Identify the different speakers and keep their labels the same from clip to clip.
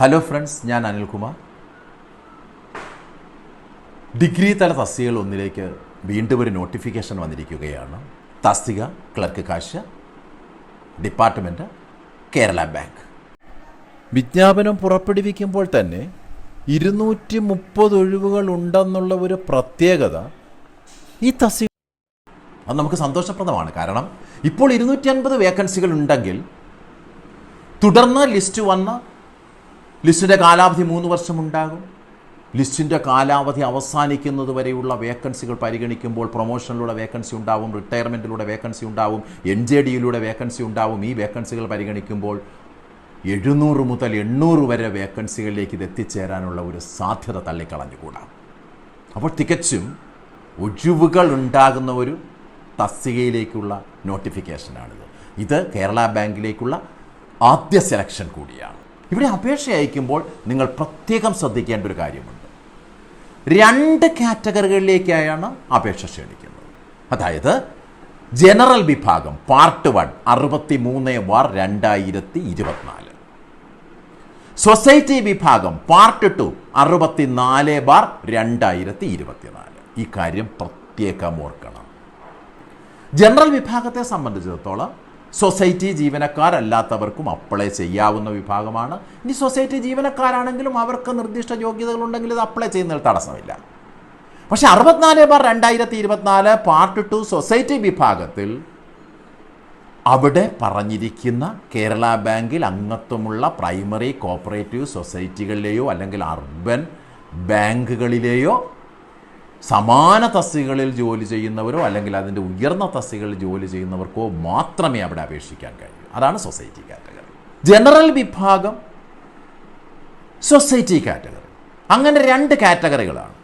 Speaker 1: Hello friends ഞാൻ Anilkumar degree തല തസ്തികകൾ ഒന്നിലേക്ക് വീണ്ടും ഒരു നോട്ടിഫിക്കേഷൻ വന്നിരിക്കുകയാണ്. തസ്തിക ക്ലർക്ക് കാശ് ഡിപ്പാർട്ട്മെന്റ് കേരള ബാങ്ക് വിജ്ഞാപനം പുറപ്പെടുവിക്കുമ്പോൾ തന്നെ ഇരുന്നൂറ്റി മുപ്പത് ഒഴിവുകൾ ഉണ്ടെന്നുള്ള ഒരു പ്രത്യേകത ഈ തസ്തിക അത് നമുക്ക് സന്തോഷപ്രദമാണ്. കാരണം ഇപ്പോൾ ഇരുന്നൂറ്റി അൻപത് വേക്കൻസികൾ ഉണ്ടെങ്കിൽ തുടർന്ന് ലിസ്റ്റ് വന്ന ലിസ്റ്റിന്റെ കാലാവധി മൂന്ന് വർഷമുണ്ടാകും. ലിസ്റ്റിന്റെ കാലാവധി അവസാനിക്കുന്നത് വരെയുള്ള വേക്കൻസികൾ പരിഗണിക്കുമ്പോൾ പ്രൊമോഷനിലൂടെ വേക്കൻസി ഉണ്ടാവും റിട്ടയർമെന്റിലൂടെ വേക്കൻസി ഉണ്ടാവും എൻ ജെ ഡിയിലൂടെ വേക്കൻസി ഉണ്ടാവും. ഈ വേക്കൻസികൾ പരിഗണിക്കുമ്പോൾ എഴുന്നൂറ് മുതൽ എണ്ണൂറ് വരെ വേക്കൻസികളിലേക്ക് ഇത് എത്തിച്ചേരാനുള്ള ഒരു സാധ്യത തള്ളിക്കളഞ്ഞുകൂടാ. അപ്പോൾ തികച്ചും ഒഴിവുകൾ ഉണ്ടാകുന്ന ഒരു തസ്തികയിലേക്കുള്ള നോട്ടിഫിക്കേഷനാണിത്. ഇത് കേരള ബാങ്കിലേക്കുള്ള ആദ്യ സെലക്ഷൻ കൂടിയാണ്. ഇവിടെ അപേക്ഷ അയക്കുമ്പോൾ നിങ്ങൾ പ്രത്യേകം ശ്രദ്ധിക്കേണ്ട ഒരു കാര്യമുണ്ട്. രണ്ട് കാറ്റഗറികളിലേക്കായാണ് അപേക്ഷ ക്ഷണിക്കുന്നത്. അതായത് ജനറൽ വിഭാഗം പാർട്ട് വൺ അറുപത്തി മൂന്ന് വാർ രണ്ടായിരത്തി ഇരുപത്തിനാല് സൊസൈറ്റി വിഭാഗം പാർട്ട് ടു അറുപത്തിനാല് ബാർ രണ്ടായിരത്തി ഇരുപത്തിനാല് ഈ കാര്യം പ്രത്യേകം ഓർക്കണം. ജനറൽ വിഭാഗത്തെ സംബന്ധിച്ചിടത്തോളം സൊസൈറ്റി ജീവനക്കാരല്ലാത്തവർക്കും അപ്ലൈ ചെയ്യാവുന്ന വിഭാഗമാണ്. ഇനി സൊസൈറ്റി ജീവനക്കാരാണെങ്കിലും അവർക്ക് നിർദ്ദിഷ്ട യോഗ്യതകളുണ്ടെങ്കിൽ ഇത് അപ്ലൈ ചെയ്യുന്നതിൽ തടസ്സമില്ല. പക്ഷേ അറുപത്തിനാല് ബാർ രണ്ടായിരത്തി ഇരുപത്തിനാല് പാർട്ട് ടു സൊസൈറ്റി വിഭാഗത്തിൽ അവിടെ പറഞ്ഞിരിക്കുന്ന കേരള ബാങ്കിൽ അംഗത്വമുള്ള പ്രൈമറി കോപ്പറേറ്റീവ് സൊസൈറ്റികളിലെയോ അല്ലെങ്കിൽ അർബൻ ബാങ്കുകളിലെയോ സമാന തസ്തികളിൽ ജോലി ചെയ്യുന്നവരോ അല്ലെങ്കിൽ അതിന്റെ ഉയർന്ന തസ്തികളിൽ ജോലി ചെയ്യുന്നവർക്കോ മാത്രമേ അവിടെ അപേക്ഷിക്കാൻ കഴിയൂ. അതാണ് സൊസൈറ്റി കാറ്റഗറി ജനറൽ വിഭാഗം സൊസൈറ്റി കാറ്റഗറി അങ്ങനെ രണ്ട് കാറ്റഗറികളാണ്.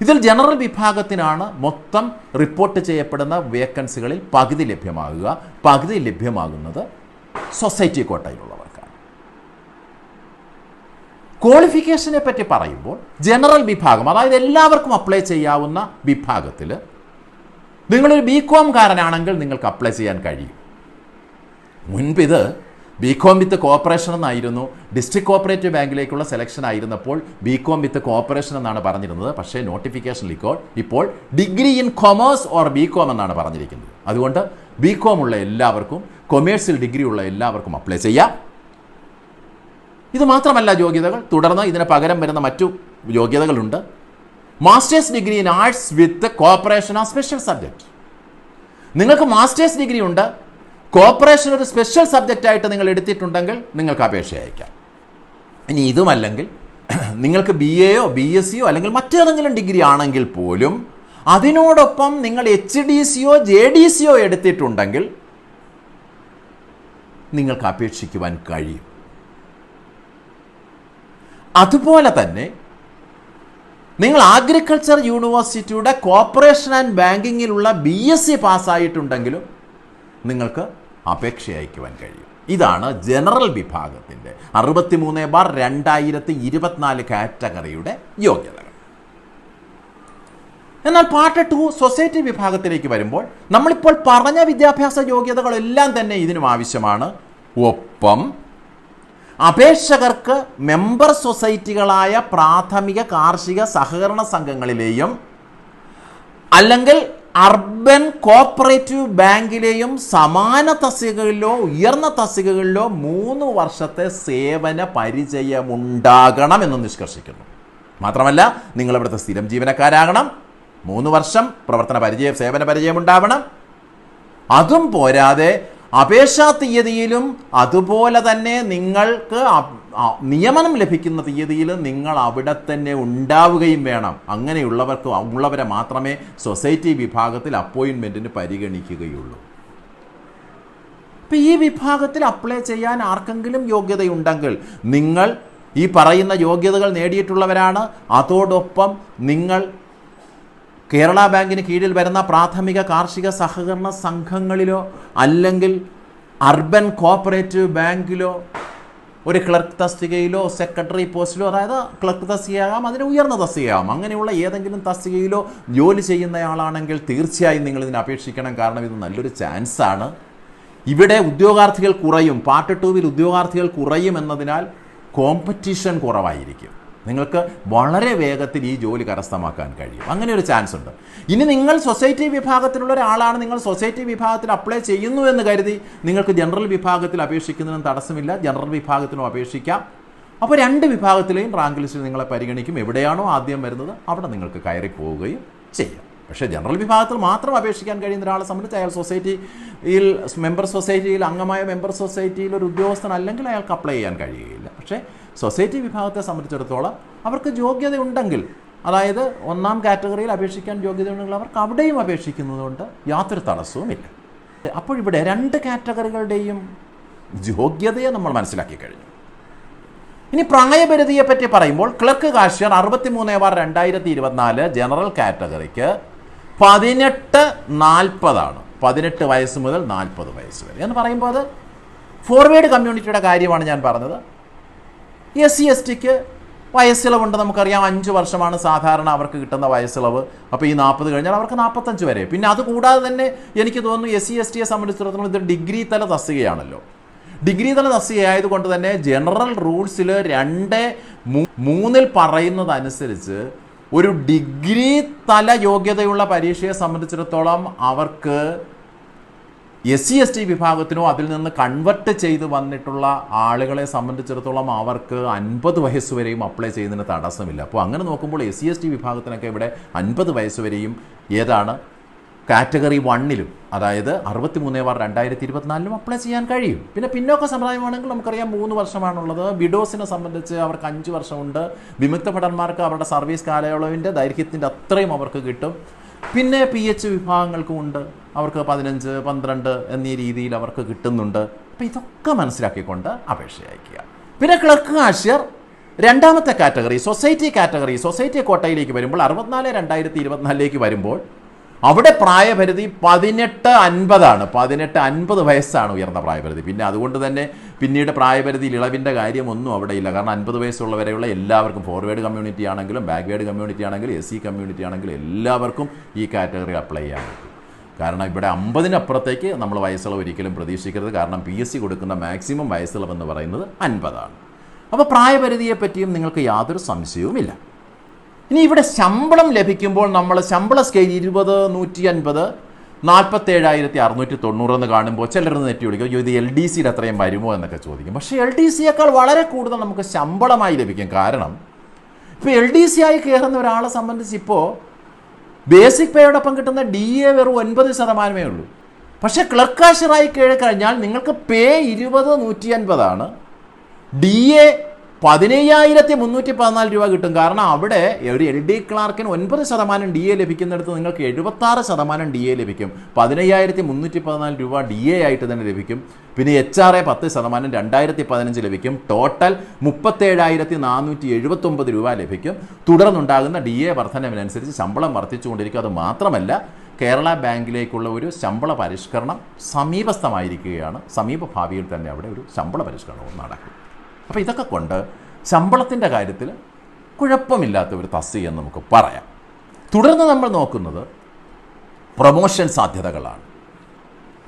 Speaker 1: ഇതിൽ ജനറൽ വിഭാഗത്തിനാണ് മൊത്തം റിപ്പോർട്ട് ചെയ്യപ്പെടുന്ന വേക്കൻസികളിൽ പകുതി ലഭ്യമാകുക പകുതി ലഭ്യമാകുന്നത് സൊസൈറ്റി കോട്ടയിലുള്ളവർക്കാണ് ക്വാളിഫിക്കേഷനെ പറ്റി പറയുമ്പോൾ ജനറൽ വിഭാഗം അതായത് എല്ലാവർക്കും അപ്ലൈ ചെയ്യാവുന്ന വിഭാഗത്തിൽ നിങ്ങളൊരു ബി കോംകാരനാണെങ്കിൽ നിങ്ങൾക്ക് അപ്ലൈ ചെയ്യാൻ കഴിയും. മുൻപ് ഇത് ബി കോം വിത്ത് കോപ്പറേഷൻ എന്നായിരുന്നു. ഡിസ്ട്രിക്ട് കോപ്പറേറ്റീവ് ബാങ്കിലേക്കുള്ള സെലക്ഷൻ ആയിരുന്നപ്പോൾ ബി കോം വിത്ത് കോപ്പറേഷൻ എന്നാണ് പറഞ്ഞിരുന്നത്. പക്ഷേ നോട്ടിഫിക്കേഷനിൽ ഇപ്പോൾ ഇപ്പോൾ degree in commerce or B com എന്നാണ് പറഞ്ഞിരിക്കുന്നത്. അതുകൊണ്ട് ബി കോം ഉള്ള എല്ലാവർക്കും കൊമേഴ്സിൽ ഡിഗ്രി ഉള്ള എല്ലാവർക്കും അപ്ലൈ ചെയ്യാം. ഇത് മാത്രമല്ല യോഗ്യതകൾ. തുടർന്ന് ഇതിന് പകരം വരുന്ന മറ്റു യോഗ്യതകളുണ്ട്. Masters degree in arts with cooperation of special subject നിങ്ങൾക്ക് മാസ്റ്റേഴ്സ് ഡിഗ്രി ഉണ്ട്. കോപ്പറേഷൻ ഒരു സ്പെഷ്യൽ സബ്ജക്റ്റ് ആയിട്ട് നിങ്ങൾ എടുത്തിട്ടുണ്ടെങ്കിൽ നിങ്ങൾക്ക് അപേക്ഷ അയക്കാം. ഇനി ഇതുമല്ലെങ്കിൽ നിങ്ങൾക്ക് ബി എയോ ബി എസ് സിയോ അല്ലെങ്കിൽ മറ്റേതെങ്കിലും ഡിഗ്രി ആണെങ്കിൽ പോലും അതിനോടൊപ്പം നിങ്ങൾ എച്ച് ഡി സിയോ ജെ ഡി സിയോ എടുത്തിട്ടുണ്ടെങ്കിൽ നിങ്ങൾക്ക് അപേക്ഷിക്കുവാൻ കഴിയും. അതുപോലെ തന്നെ നിങ്ങൾ അഗ്രികൾച്ചർ യൂണിവേഴ്സിറ്റിയുടെ കോപ്പറേഷൻ ആൻഡ് ബാങ്കിങ്ങിലുള്ള ബി എസ് സി പാസ്സായിട്ടുണ്ടെങ്കിലും നിങ്ങൾക്ക് അപേക്ഷ അയക്കുവാൻ കഴിയും. ഇതാണ് ജനറൽ വിഭാഗത്തിന്റെ അറുപത്തിമൂന്ന് ബാർ രണ്ടായിരത്തി ഇരുപത്തിനാല് കാറ്റഗറിയുടെ യോഗ്യതകൾ എന്നാൽ പാർട്ട് ടു സൊസൈറ്റി വിഭാഗത്തിലേക്ക് വരുമ്പോൾ നമ്മളിപ്പോൾ പറഞ്ഞ വിദ്യാഭ്യാസ യോഗ്യതകളെല്ലാം തന്നെ ഇതിനും ആവശ്യമാണ്. ഒപ്പം അപേക്ഷകർക്ക് മെമ്പർ സൊസൈറ്റികളായ പ്രാഥമിക കാർഷിക സഹകരണ സംഘങ്ങളിലെയും അല്ലെങ്കിൽ അർബൻ കോപ്പറേറ്റീവ് ബാങ്കിലെയും സമാന തസ്തികകളിലോ ഉയർന്ന തസ്തികകളിലോ മൂന്ന് വർഷത്തെ സേവന പരിചയമുണ്ടാകണം എന്ന് നിഷ്കർഷിക്കുന്നു. മാത്രമല്ല നിങ്ങൾ ഇവിടുത്തെ സ്ഥിരം ജീവനക്കാരാകണം. മൂന്ന് വർഷം പ്രവർത്തന പരിചയം സേവന പരിചയം ഉണ്ടാവണം അതും പോരാതെ അപേക്ഷാ തീയതിയിലും അതുപോലെ തന്നെ നിങ്ങൾക്ക് നിയമനം ലഭിക്കുന്ന തീയതിയിൽ നിങ്ങൾ അവിടെ തന്നെ ഉണ്ടാവുകയും വേണം. അങ്ങനെയുള്ളവർക്ക് ഉള്ളവരെ മാത്രമേ സൊസൈറ്റി വിഭാഗത്തിൽ അപ്പോയിൻമെന്റിന് പരിഗണിക്കുകയുള്ളൂ. ഇപ്പം ഈ വിഭാഗത്തിൽ അപ്ലൈ ചെയ്യാൻ ആർക്കെങ്കിലും യോഗ്യതയുണ്ടെങ്കിൽ നിങ്ങൾ ഈ പറയുന്ന യോഗ്യതകൾ നേടിയിട്ടുള്ളവരാണ്. അതോടൊപ്പം നിങ്ങൾ കേരള ബാങ്കിന് കീഴിൽ വരുന്ന പ്രാഥമിക കാർഷിക സഹകരണ സംഘങ്ങളിലോ അല്ലെങ്കിൽ അർബൻ കോപ്പറേറ്റീവ് ബാങ്കിലോ ഒരു ക്ലർക്ക് തസ്തികയിലോ സെക്രട്ടറി പോസ്റ്റിലോ അതായത് ക്ലർക്ക് തസ്തികയാകാം അതിന് ഉയർന്ന തസ്തികയാകാം. അങ്ങനെയുള്ള ഏതെങ്കിലും തസ്തികയിലോ ജോലി ചെയ്യുന്നയാളാണെങ്കിൽ തീർച്ചയായും നിങ്ങൾ ഇതിന് അപേക്ഷിക്കണം. കാരണം ഇത് നല്ലൊരു ചാൻസാണ് ഇവിടെ ഉദ്യോഗാർത്ഥികൾ കുറയും. പാർട്ട് ടൂവിൽ ഉദ്യോഗാർത്ഥികൾ കുറയും എന്നതിനാൽ കോമ്പറ്റീഷൻ കുറവായിരിക്കും. നിങ്ങൾക്ക് വളരെ വേഗത്തിൽ ഈ ജോലി കരസ്ഥമാക്കാൻ കഴിയും. അങ്ങനെ ഒരു ചാൻസ് ഉണ്ട്. ഇനി നിങ്ങൾ സൊസൈറ്റി വിഭാഗത്തിലുള്ള ഒരാളാണ് നിങ്ങൾ സൊസൈറ്റി വിഭാഗത്തിൽ അപ്ലൈ ചെയ്യുന്നു എന്ന് കരുതി നിങ്ങൾക്ക് ജനറൽ വിഭാഗത്തിൽ അപേക്ഷിക്കുന്നതിനും തടസ്സമില്ല. ജനറൽ വിഭാഗത്തിനും അപേക്ഷിക്കാം. അപ്പോൾ രണ്ട് വിഭാഗത്തിലെയും റാങ്ക് ലിസ്റ്റിൽ നിങ്ങളെ പരിഗണിക്കും. എവിടെയാണോ ആദ്യം വരുന്നത്? അവിടെ നിങ്ങൾക്ക് കയറി പോവുകയും ചെയ്യാം. പക്ഷേ ജനറൽ വിഭാഗത്തിൽ മാത്രം അപേക്ഷിക്കാൻ കഴിയുന്ന ഒരാളെ സംബന്ധിച്ച് അയാൾ സൊസൈറ്റിയിൽ മെമ്പർ സൊസൈറ്റിയിൽ അംഗമായ മെമ്പർ സൊസൈറ്റിയിൽ ഒരു ഉദ്യോഗസ്ഥൻ അല്ലെങ്കിൽ അയാൾക്ക് അപ്ലൈ ചെയ്യാൻ കഴിയുകയില്ല പക്ഷേ സൊസൈറ്റി വിഭാഗത്തെ സംബന്ധിച്ചിടത്തോളം അവർക്ക് യോഗ്യത ഉണ്ടെങ്കിൽ അതായത് ഒന്നാം കാറ്റഗറിയിൽ അപേക്ഷിക്കാൻ യോഗ്യതയുണ്ടെങ്കിൽ അവർക്ക് അവിടെയും അപേക്ഷിക്കുന്നതുകൊണ്ട് യാതൊരു തടസ്സവുമില്ല. അപ്പോൾ ഇവിടെ രണ്ട് കാറ്റഗറികളുടെയും യോഗ്യതയെ നമ്മൾ മനസ്സിലാക്കി കഴിഞ്ഞു. ഇനി പ്രായപരിധിയെ പറ്റി പറയുമ്പോൾ ക്ലർക്ക് കാഷ്യർ അറുപത്തിമൂന്ന് ബാർ രണ്ടായിരത്തി ഇരുപത്തിനാല് ജനറൽ കാറ്റഗറിക്ക് പതിനെട്ട് നാൽപ്പതാണ്. പതിനെട്ട് വയസ്സ് മുതൽ നാൽപ്പത് വയസ്സ് വരെ എന്ന് പറയുമ്പോൾ അത് ഫോർവേഡ് കമ്മ്യൂണിറ്റിയുടെ കാര്യമാണ് ഞാൻ പറഞ്ഞത്. എസ് സി എസ് ടിക്ക് വയസ്സിളവുണ്ട് നമുക്കറിയാം. അഞ്ച് വർഷമാണ് സാധാരണ അവർക്ക് കിട്ടുന്ന വയസ്സിളവ്. അപ്പോൾ ഈ നാൽപ്പത് കഴിഞ്ഞാൽ അവർക്ക് നാൽപ്പത്തഞ്ച് വരെ. പിന്നെ അതുകൂടാതെ തന്നെ എനിക്ക് തോന്നുന്നു എസ് സി എസ് ടിയെ സംബന്ധിച്ചിടത്തോളം ഇത് ഡിഗ്രി തല തസ്തികയാണല്ലോ. ഡിഗ്രി തല തസ്തികയായതുകൊണ്ട് തന്നെ ജനറൽ റൂൾസിൽ രണ്ട് മൂന്നിൽ പറയുന്നതനുസരിച്ച് ഒരു ഡിഗ്രി തല യോഗ്യതയുള്ള പരീക്ഷയെ സംബന്ധിച്ചിടത്തോളം അവർക്ക് എസ് സി എസ് ടി വിഭാഗത്തിനോ അതിൽ നിന്ന് കൺവെർട്ട് ചെയ്ത് വന്നിട്ടുള്ള ആളുകളെ സംബന്ധിച്ചിടത്തോളം അവർക്ക് അൻപത് വയസ്സ് വരെയും അപ്ലൈ ചെയ്യുന്നതിന് തടസ്സമില്ല. അപ്പോൾ അങ്ങനെ നോക്കുമ്പോൾ എസ് സി എസ് ടി വിഭാഗത്തിനൊക്കെ ഇവിടെ അൻപത് വയസ്സ് വരെയും ഏതാണ്? കാറ്റഗറി വണ്ണിലും അതായത് അറുപത്തി മൂന്ന് വാർ രണ്ടായിരത്തി ഇരുപത്തിനാലിലും അപ്ലൈ ചെയ്യാൻ കഴിയും. പിന്നെ പിന്നോക്ക സമ്പ്രദായമാണെങ്കിൽ നമുക്കറിയാം മൂന്ന് വർഷമാണുള്ളത്. വിഡോസിനെ സംബന്ധിച്ച് അവർക്ക് അഞ്ച് വർഷമുണ്ട്. വിമുക്ത ഭടന്മാർക്ക് അവരുടെ സർവീസ് കാലയളവിന്റെ ദൈർഘ്യത്തിന്റെ അത്രയും അവർക്ക് കിട്ടും. പിന്നെ പി എച്ച് വിഭാഗങ്ങൾക്കും ഉണ്ട്. അവർക്ക് പതിനഞ്ച് പന്ത്രണ്ട് എന്നീ രീതിയിൽ അവർക്ക് കിട്ടുന്നുണ്ട്. അപ്പം ഇതൊക്കെ മനസ്സിലാക്കിക്കൊണ്ട് അപേക്ഷ അയക്കുക പിന്നെ ക്ലർക്ക് കാഷ്യർ രണ്ടാമത്തെ കാറ്റഗറി സൊസൈറ്റി കാറ്റഗറി സൊസൈറ്റി കോട്ടയിലേക്ക് വരുമ്പോൾ അറുപത്തിനാല് രണ്ടായിരത്തി ഇരുപത്തിനാലിലേക്ക് വരുമ്പോൾ അവിടെ പ്രായപരിധി പതിനെട്ട് അൻപതാണ്. പതിനെട്ട് അൻപത് വയസ്സാണ് ഉയർന്ന പ്രായപരിധി. പിന്നെ അതുകൊണ്ട് തന്നെ പിന്നീട് പ്രായപരിധിയിൽ ഇളവിന്റെ കാര്യമൊന്നും അവിടെ ഇല്ല. കാരണം അൻപത് വയസ്സുള്ളവരെയുള്ള എല്ലാവർക്കും ഫോർവേഡ് കമ്മ്യൂണിറ്റി ആണെങ്കിലും ബാക്ക്വേഡ് കമ്മ്യൂണിറ്റി ആണെങ്കിലും എസ് സി കമ്മ്യൂണിറ്റി ആണെങ്കിലും എല്ലാവർക്കും ഈ കാറ്റഗറി അപ്ലൈ ചെയ്യാൻ പറ്റും. കാരണം ഇവിടെ അമ്പതിനപ്പുറത്തേക്ക് നമ്മൾ വയസ്സുള്ള ഒരിക്കലും പ്രതീക്ഷിക്കരുത്. കാരണം പി എസ് സി കൊടുക്കുന്ന മാക്സിമം വയസ്സുള്ളവെന്ന് പറയുന്നത് അൻപതാണ്. അപ്പോൾ പ്രായപരിധിയെ പറ്റിയും നിങ്ങൾക്ക് യാതൊരു സംശയവുമില്ല. ഇനി ഇവിടെ ശമ്പളം ലഭിക്കുമ്പോൾ നമ്മൾ ശമ്പള സ്കെയിൽ ഇരുപത് നൂറ്റി അൻപത് നാൽപ്പത്തേഴായിരത്തി അറുന്നൂറ്റി തൊണ്ണൂറ് എന്ന് കാണുമ്പോൾ ചിലർ നെറ്റി വിളിക്കും. "അയ്യോ, ഇത് എൽ ഡി സിയുടെ അത്രയും വരുമോ എന്നൊക്കെ ചോദിക്കും. പക്ഷേ എൽ ഡി സിയേക്കാൾ വളരെ കൂടുതൽ നമുക്ക് ശമ്പളമായി ലഭിക്കും. കാരണം ഇപ്പോൾ എൽ ഡി സി ആയി കയറുന്ന ഒരാളെ സംബന്ധിച്ച് ഇപ്പോൾ ബേസിക് പേയോടൊപ്പം കിട്ടുന്ന ഡി എ വെറും ഒൻപത് ശതമാനമേ ഉള്ളൂ. പക്ഷേ കയറി കഴിഞ്ഞാൽ നിങ്ങൾക്ക് പേ ഇരുപത് നൂറ്റി അൻപതാണ് ഡി എ പതിനയ്യായിരത്തി മുന്നൂറ്റി പതിനാല് രൂപ കിട്ടും. കാരണം അവിടെ ഒരു എൽ ഡി ക്ലാർക്കിന് ഒൻപത് ശതമാനം ഡി എ ലഭിക്കുന്നിടത്ത് നിങ്ങൾക്ക് എഴുപത്താറ് ശതമാനം ഡി എ ലഭിക്കും. പതിനയ്യായിരത്തി മുന്നൂറ്റി പതിനാല് രൂപ ഡി എ ആയിട്ട് തന്നെ ലഭിക്കും. പിന്നെ എച്ച് ആർ എ പത്ത് ശതമാനം രണ്ടായിരത്തി പതിനഞ്ച് ലഭിക്കും. ടോട്ടൽ മുപ്പത്തേഴായിരത്തി നാനൂറ്റി എഴുപത്തൊമ്പത് രൂപ ലഭിക്കും. തുടർന്നുണ്ടാകുന്ന ഡി എ വർധനവിനനുസരിച്ച് ശമ്പളം വർദ്ധിച്ചുകൊണ്ടിരിക്കും. അത് മാത്രമല്ല കേരള ബാങ്കിലേക്കുള്ള ഒരു ശമ്പള പരിഷ്കരണം സമീപസ്ഥമായിരിക്കുകയാണ്. സമീപഭാവിയിൽ തന്നെ അവിടെ ഒരു ശമ്പള പരിഷ്കരണവും നടക്കും. അപ്പോൾ ഇതൊക്കെ കൊണ്ട് ശമ്പളത്തിന്റെ കാര്യത്തിൽ കുഴപ്പമില്ലാത്ത ഒരു തസ്തി എന്ന് നമുക്ക് പറയാം. തുടർന്ന് നമ്മൾ നോക്കുന്നത് പ്രൊമോഷൻ സാധ്യതകളാണ്.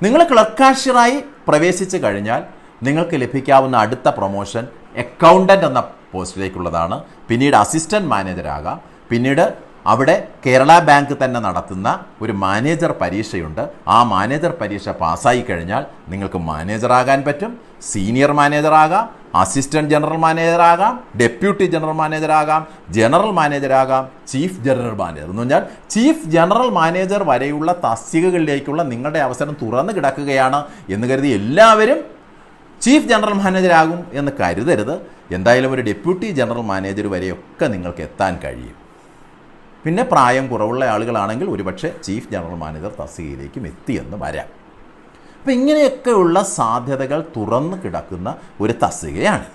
Speaker 1: നിങ്ങൾ ക്ലർക്കാഷ്യറായി പ്രവേശിച്ചു കഴിഞ്ഞാൽ നിങ്ങൾക്ക് ലഭിക്കാവുന്ന അടുത്ത പ്രൊമോഷൻ അക്കൗണ്ടന്റ് എന്ന പോസ്റ്റിലേക്കുള്ളതാണ്. പിന്നീട് അസിസ്റ്റന്റ് മാനേജരാകാം പിന്നീട് അവിടെ കേരള ബാങ്ക് തന്നെ നടത്തുന്ന ഒരു മാനേജർ പരീക്ഷയുണ്ട്. ആ മാനേജർ പരീക്ഷ പാസ്സായി കഴിഞ്ഞാൽ നിങ്ങൾക്ക് മാനേജറാകാൻ പറ്റും സീനിയർ മാനേജറാകാം അസിസ്റ്റന്റ് ജനറൽ മാനേജറാകാം ഡെപ്യൂട്ടി ജനറൽ മാനേജറാകാം ജനറൽ മാനേജറാകാം ചീഫ് ജനറൽ മാനേജർ. എന്ന് പറഞ്ഞാൽ ചീഫ് ജനറൽ മാനേജർ വരെയുള്ള തസ്തികകളിലേക്കുള്ള നിങ്ങളുടെ അവസരം തുറന്നു കിടക്കുകയാണ് എന്ന് കരുതി എല്ലാവരും ചീഫ് ജനറൽ മാനേജരാകും എന്ന് കരുതരുത്. എന്തായാലും ഒരു ഡെപ്യൂട്ടി ജനറൽ മാനേജർ വരെയൊക്കെ നിങ്ങൾക്ക് എത്താൻ കഴിയും. പിന്നെ പ്രായം കുറവുള്ള ആളുകളാണെങ്കിൽ ഒരുപക്ഷെ ചീഫ് ജനറൽ മാനേജർ തസ്തികയിലേക്കും എത്തിയെന്ന് വരാം. അപ്പം ഇങ്ങനെയൊക്കെയുള്ള സാധ്യതകൾ തുറന്നു കിടക്കുന്ന ഒരു തസ്തികയാണ്.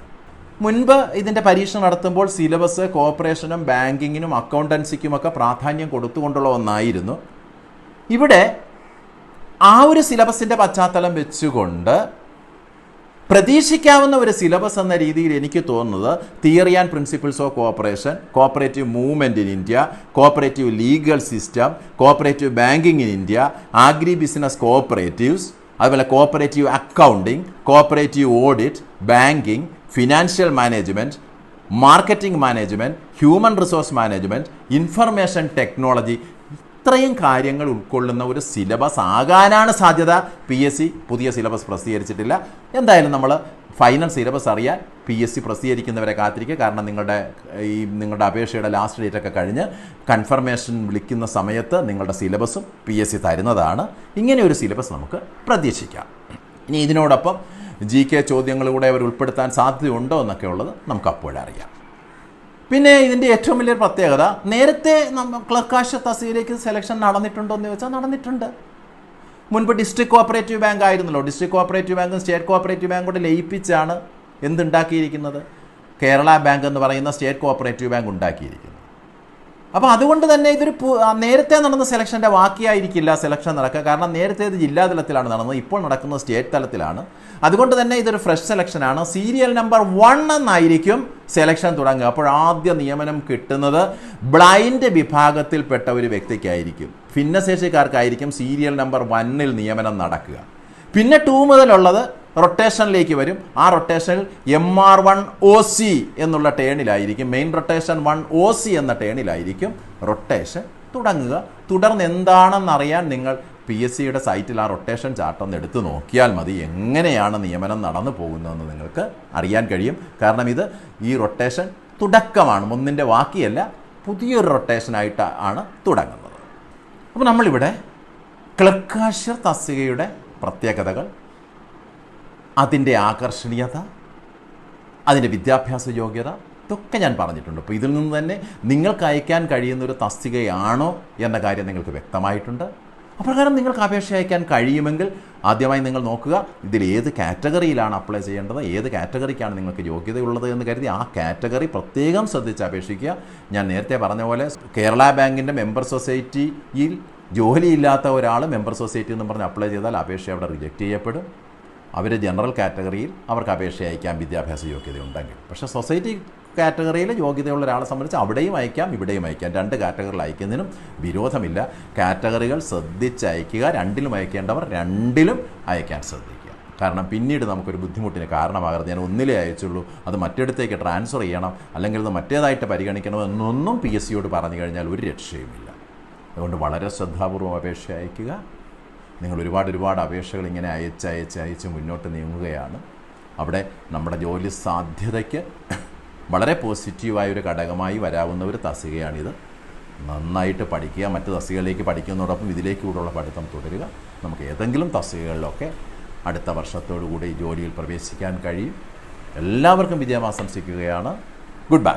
Speaker 1: മുൻപ് ഇതിന്റെ പരീക്ഷ നടത്തുമ്പോൾ സിലബസ് കോർപ്പറേഷനും ബാങ്കിങ്ങിനും അക്കൗണ്ടൻസിക്കുമൊക്കെ പ്രാധാന്യം കൊടുത്തുകൊണ്ടുള്ള ഒന്നായിരുന്നു. ഇവിടെ ആ ഒരു സിലബസിന്റെ പശ്ചാത്തലം വെച്ചുകൊണ്ട് പ്രതീക്ഷിക്കാവുന്ന ഒരു സിലബസ് എന്ന രീതിയിൽ എനിക്ക് തോന്നുന്നത് theory and principles of cooperation cooperative movement in India cooperative legal system cooperative banking in India agri business cooperatives അതുപോലെ cooperative accounting cooperative audit banking financial management marketing management human resource management information technology ഇത്രയും കാര്യങ്ങൾ ഉൾക്കൊള്ളുന്ന ഒരു syllabus ആകാനാണ് സാധ്യത. P S C പുതിയ syllabus പ്രസിദ്ധീകരിച്ചിട്ടില്ല. എന്തായാലും നമ്മൾ ഫൈനൽ സിലബസ് അറിയാൻ പി എസ് സി പ്രസിദ്ധീകരിക്കുന്നവരെ കാത്തിരിക്കുക. കാരണം നിങ്ങളുടെ ഈ നിങ്ങളുടെ അപേക്ഷയുടെ ലാസ്റ്റ് ഡേറ്റ് ഒക്കെ കഴിഞ്ഞ് കൺഫർമേഷൻ വിളിക്കുന്ന സമയത്ത് നിങ്ങളുടെ സിലബസും പി എസ് സി തരുന്നതാണ്. ഇങ്ങനെ ഒരു സിലബസ് നമുക്ക് പ്രതീക്ഷിക്കാം. ഇനി ഇതിനോടൊപ്പം ജി കെ ചോദ്യങ്ങളിലൂടെ അവർ ഉൾപ്പെടുത്താൻ സാധ്യതയുണ്ടോ എന്നൊക്കെ ഉള്ളത് നമുക്ക് അപ്പോഴറിയാം പിന്നെ ഇതിന്റെ ഏറ്റവും വലിയൊരു പ്രത്യേകത നേരത്തെ നമ്മൾ ക്ലർക്കാശ തസീലേക്ക് സെലക്ഷൻ നടന്നിട്ടുണ്ടോ എന്ന് ചോദിച്ചാൽ നടന്നിട്ടുണ്ട്. മുൻപ് ഡിസ്ട്രിക്ട് കോപ്പറേറ്റീവ് ബാങ്ക് ആയിരുന്നല്ലോ. ഡിസ്ട്രിക്ട് കോപ്പറേറ്റീവ് ബാങ്കും സ്റ്റേറ്റ് കോപ്പറേറ്റീവ് ബാങ്കും കൂടെ ലയിപ്പിച്ചാണ് എന്തുണ്ടാക്കിയിരിക്കുന്നത്? കേരള ബാങ്ക് എന്ന് പറയുന്ന സ്റ്റേറ്റ് കോപ്പറേറ്റീവ് ബാങ്ക് ഉണ്ടാക്കിയിരിക്കുന്നത്. അപ്പോൾ അതുകൊണ്ട് തന്നെ ഇതൊരു നേരത്തെ നടന്ന സെലക്ഷന്റെ ബാക്കിയായിരിക്കില്ല സെലക്ഷൻ നടക്കുക. കാരണം നേരത്തെ ഇത് ജില്ലാ തലത്തിലാണ് നടന്നത്. ഇപ്പോൾ നടക്കുന്നത് സ്റ്റേറ്റ് തലത്തിലാണ്. അതുകൊണ്ട് തന്നെ ഇതൊരു ഫ്രഷ് സെലക്ഷനാണ് സീരിയൽ നമ്പർ വൺ എന്നായിരിക്കും സെലക്ഷൻ തുടങ്ങുക. അപ്പോൾ ആദ്യ നിയമനം കിട്ടുന്നത് ബ്ലൈൻഡ് വിഭാഗത്തിൽപ്പെട്ട ഒരു വ്യക്തിക്കായിരിക്കും. ഭിന്നശേഷിക്കാർക്കായിരിക്കും സീരിയൽ നമ്പർ വണ്ണിൽ നിയമനം നടക്കുക. പിന്നെ ടു മുതലുള്ളത് റൊട്ടേഷനിലേക്ക് വരും. ആ റൊട്ടേഷനിൽ M R one O C എന്നുള്ള ടേണിലായിരിക്കും main rotation one O C എന്ന ടേണിലായിരിക്കും റൊട്ടേഷൻ തുടങ്ങുക. തുടർന്ന് എന്താണെന്നറിയാൻ നിങ്ങൾ പി എസ് സിയുടെ സൈറ്റിൽ ആ റൊട്ടേഷൻ ചാർട്ടൊന്ന് എടുത്തു നോക്കിയാൽ മതി. എങ്ങനെയാണ് നിയമനം നടന്നു പോകുന്നതെന്ന് നിങ്ങൾക്ക് അറിയാൻ കഴിയും. കാരണം ഇത് ഈ റൊട്ടേഷൻ തുടക്കമാണ്. ഒന്നിന്റെ ബാക്കിയല്ല പുതിയൊരു റൊട്ടേഷനായിട്ട് ആണ് തുടങ്ങുന്നത്. അപ്പോൾ നമ്മളിവിടെ ക്ലർക്കാഷ്യർ തസ്തികയുടെ പ്രത്യേകതകൾ അതിന്റെ ആകർഷണീയത അതിന്റെ വിദ്യാഭ്യാസ യോഗ്യത ഇതൊക്കെ ഞാൻ പറഞ്ഞിട്ടുണ്ട്. അപ്പോൾ ഇതിൽ നിന്ന് തന്നെ നിങ്ങൾക്ക് അയക്കാൻ കഴിയുന്ന ഒരു തസ്തികയാണോ എന്ന കാര്യം നിങ്ങൾക്ക് വ്യക്തമായിട്ടുണ്ട്. അപ്രകാരം നിങ്ങൾക്ക് അപേക്ഷ അയക്കാൻ കഴിയുമെങ്കിൽ ആദ്യമായി നിങ്ങൾ നോക്കുക ഇതിൽ ഏത് കാറ്റഗറിയിലാണ് അപ്ലൈ ചെയ്യേണ്ടത് ഏത് കാറ്റഗറിക്കാണ് നിങ്ങൾക്ക് യോഗ്യതയുള്ളത് എന്ന് കരുതി ആ കാറ്റഗറി പ്രത്യേകം ശ്രദ്ധിച്ച് അപേക്ഷിക്കുക. ഞാൻ നേരത്തെ പറഞ്ഞ പോലെ കേരള ബാങ്കിന്റെ മെമ്പർ സൊസൈറ്റിയിൽ ജോലിയില്ലാത്ത ഒരാൾ മെമ്പർ സൊസൈറ്റി എന്ന് പറഞ്ഞ് അപ്ലൈ ചെയ്താൽ അപേക്ഷ അവിടെ റിജക്റ്റ് ചെയ്യപ്പെടും. അവർ ജനറൽ കാറ്റഗറിയിൽ അവർക്ക് അപേക്ഷ അയക്കാം വിദ്യാഭ്യാസ യോഗ്യത ഉണ്ടെങ്കിൽ പക്ഷേ സൊസൈറ്റി കാറ്റഗറിയിൽ യോഗ്യതയുള്ള ഒരാളെ സംബന്ധിച്ച് അവിടെയും അയക്കാം ഇവിടെയും അയക്കാം. രണ്ട് കാറ്റഗറിയിൽ അയക്കുന്നതിനും വിരോധമില്ല. കാറ്റഗറികൾ ശ്രദ്ധിച്ച് അയക്കുക രണ്ടിലും അയക്കേണ്ടവർ രണ്ടിലും അയക്കാൻ ശ്രദ്ധിക്കുക. കാരണം പിന്നീട് നമുക്കൊരു ബുദ്ധിമുട്ടിന് കാരണമാകരുത്. ഞാൻ ഒന്നിലേ അയച്ചുള്ളൂ. അത് മറ്റിടത്തേക്ക് ട്രാൻസ്ഫർ ചെയ്യണം. അല്ലെങ്കിൽ അത് മറ്റേതായിട്ട് പരിഗണിക്കണം എന്നൊന്നും പി എസ് സിയോട് പറഞ്ഞു കഴിഞ്ഞാൽ ഒരു രക്ഷയുമില്ല. അതുകൊണ്ട് വളരെ ശ്രദ്ധാപൂർവം അപേക്ഷ അയക്കുക. നിങ്ങൾ ഒരുപാട് ഒരുപാട് അപേക്ഷകൾ ഇങ്ങനെ അയച്ച് അയച്ച് അയച്ച് മുന്നോട്ട് നീങ്ങുകയാണ്. അവിടെ നമ്മുടെ ജോലി സാധ്യതയ്ക്ക് വളരെ പോസിറ്റീവായ ഒരു ഘടകമായി വരാവുന്ന ഒരു തസ്തികയാണിത് നന്നായിട്ട് പഠിക്കുക മറ്റ് തസ്തികകളിലേക്ക് പഠിക്കുന്നതോടൊപ്പം ഇതിലേക്ക് കൂടെയുള്ള പഠിത്തം തുടരുക. നമുക്ക് ഏതെങ്കിലും തസ്തികകളിലൊക്കെ അടുത്ത വർഷത്തോടു കൂടി ജോലിയിൽ പ്രവേശിക്കാൻ കഴിയും. എല്ലാവർക്കും വിജയം ആശംസിക്കുകയാണ് ഗുഡ് ബൈ